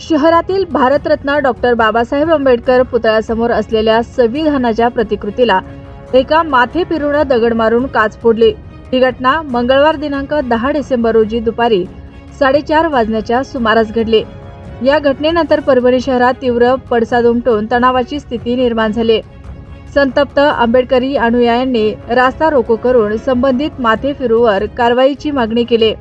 शहरातील भारतरत्न डॉक्टर बाबासाहेब आंबेडकर पुतळ्यासमोर असलेल्या संविधानाच्या प्रतिकृतीला एका माथे पिरुनं दगड मारून काच फोडली. ही घटना मंगळवार दिनांक दहा डिसेंबर रोजी दुपारी साडेचार वाजण्याच्या सुमारास घडली. या घटनेनंतर परभणी शहरात तीव्र पडसाद उमटून तणावाची स्थिती निर्माण झाली. संतप्त आंबेडकरी अनुयायांनी रास्ता रोको करून संबंधित माथे फिरूवर कारवाईची मागणी केली.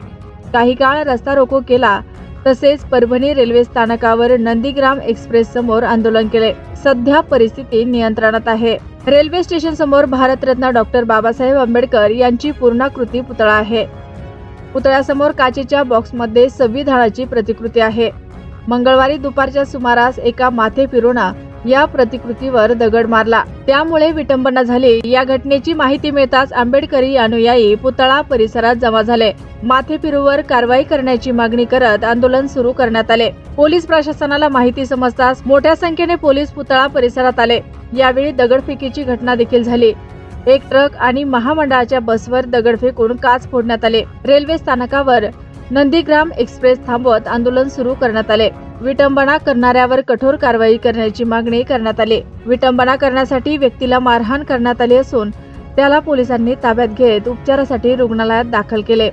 काही काळ रस्ता रोको केला तसेच परभणी रेल्वे स्थानकावर नंदीग्राम एक्सप्रेस समोर आंदोलन केले. सध्या परिस्थिती नियंत्रणात आहे. रेल्वे स्टेशन समोर भारतरत्न डॉक्टर बाबासाहेब आंबेडकर यांची पूर्णाकृती पुतळा आहे. पुतळ्यासमोर काचेच्या बॉक्समध्ये संविधानाची प्रतिकृती आहे. मंगळवारी दुपारच्या सुमारास एका माथे फिरोना या प्रतिकृतीवर दगड मारला. त्यामुळे विटंबना झाली. या घटनेची माहिती मिळताच आंबेडकरी अनुयायी पुतळा परिसरात जमा झाले. माथेपिरूवर कारवाई करण्याची मागणी करत आंदोलन सुरू करण्यात आले. पोलीस प्रशासनाला माहिती समजताच मोठ्या संख्येने पोलीस पुतळा परिसरात आले. यावेळी दगडफेकीची घटना देखील झाली. एक ट्रक आणि महामंडळाच्या बसवर दगड फेकून काच फोडण्यात आले. रेल्वे स्थानकावर नंदीग्राम एक्सप्रेस थांबवत आंदोलन सुरू करण्यात आले. विटंबना करणाऱ्यावर कठोर कारवाई करण्याची मागणी करण्यात आली. विटंबना करण्यासाठी व्यक्तीला मारहाण करण्यात आली असून त्याला पोलिसांनी ताब्यात घेत उपचारासाठी रुग्णालयात दाखल केले.